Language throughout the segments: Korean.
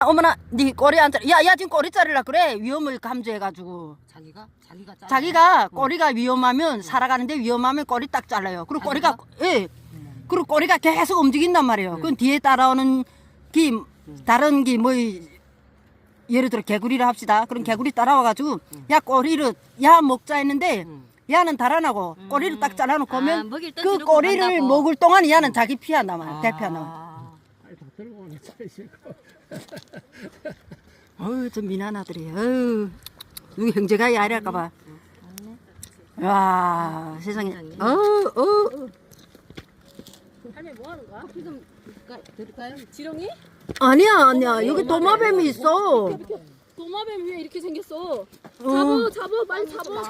어머나 네 꼬리 앉아 야야 지금 꼬리 자르려 그래. 위험을 감지해가지고. 자기가? 자기가 짜. 자기가 꼬리가 위험하면 살아가는데 위험하면 꼬리 딱 잘라요. 그리고 꼬리가 예. 그리고 꼬리가 계속 움직인단 말이에요. 그건 뒤에 따라오는 기 다른 기뭐 예를 들어 개구리를 합시다. 그럼 개구리 따라와가지고 야 꼬리를 야 먹자 했는데 야는 달아나고 꼬리를 딱 잘라놓고 아, 오면 먹일 그 던지놓고 꼬리를 간다고. 먹을 동안 야는 자기 피한단 대피한단 말이에요 아, 아니 다 들고 오네 차이시고 어우, 저 미난 아들이, 어우, 누구 형제가 야이랄까봐. 와, 세상에. 어우, 어우. 할머니 뭐 하는 거야? 지금 가- 들을까요? 지렁이? 아니야, 아니야. 여기 도마뱀이 있어. 도마뱀 왜 이렇게 생겼어? 어. 잡어, 잡어, 빨리 잡어.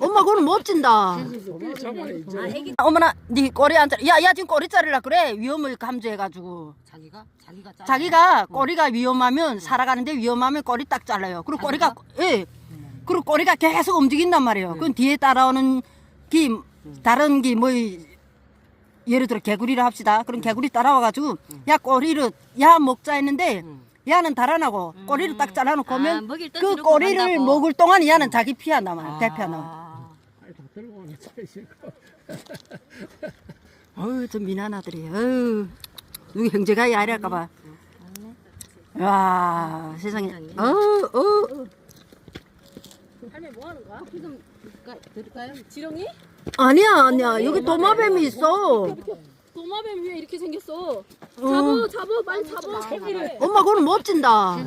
엄마, 그거는 못 진다. 도마 잡아야지 아, 어머나, 네 꼬리 앉아. 야, 야, 지금 꼬리 자르려 그래. 위험을 감지해가지고. 자기가 자기가 짜. 자기가 꼬리가 위험하면, 살아가는데 위험하면 꼬리 딱 잘라요. 그리고 꼬리가, 예. 그리고 꼬리가 계속 움직인단 말이에요. 그건 뒤에 따라오는 기, 다른 기, 뭐, 예를 들어 개구리를 합시다. 그럼 개구리 따라와가지고, 야, 꼬리를, 야, 먹자 했는데, 야는 달아나고, 꼬리를 딱 잘라놓고 아, 오면, 먹일 그 던지놓고 꼬리를 간다고. 먹을 동안 야는 자기 말이에요. 아, 다 들고 오네 차이시고 어우, 저 미난 아들이, 어우, 누구 형제가 야이랄까봐. 와, 세상에. 어우, 어우. 할머니 뭐 하는 거야? 지금 가- 들을까요? 지렁이? 아니야, 아니야. 여기 도마뱀이 있어. 도마뱀 왜 이렇게 생겼어? 어. 잡어, 잡어, 빨리 잡어. 엄마, 그거는 못 진다.